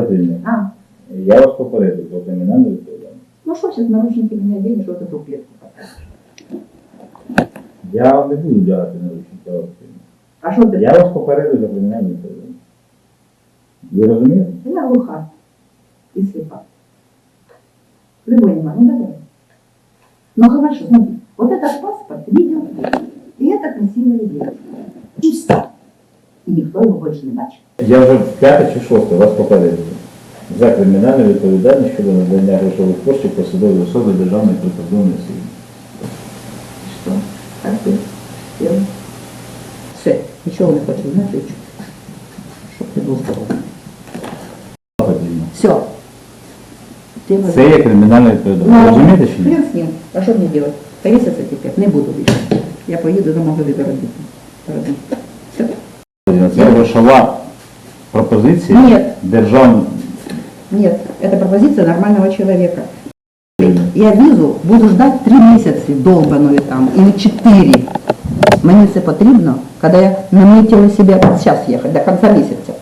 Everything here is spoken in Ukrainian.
Васильівна, А, Я вас попередив про кримінальну відповідальність. ну что сейчас наручники меня оденешь, вот эту клетку поставишь? Я вам не буду вдягати наручники. Васильівна. А что ты? Я вас попередив за кримінальну відповідальність. Ви розумієте? Я глуха и слепа. Любой не ну давай. Ну хорошо, смотри, вот этот паспорт, видео, и это красивая девушка. И все. И никто его больше не бачит. Я вже п'яте чи шосте вас попередив за кримінальну відповідальність щодо надання грошових коштів посадової особи Державної прикордонної служби. Что? Как ты? Сделал. Все, ничего не хочу знать, лечу. Чтоб ты был здоров. Потрібно. Все. Ты Це є кримінальна відповідальність. Розумієте чи ні? Хрен с ним. А что мне делать? Повеситься теперь? Не буду більше. Я поеду домой до робити. Все. Це грошова пропозиція Нет. державного. Нет, это пропозиция нормального человека. Я візу буду ждать три місяці долбаної там, или чотири. Мені це потрібно, коли я наметила себе зараз їхати, до кінця місяця.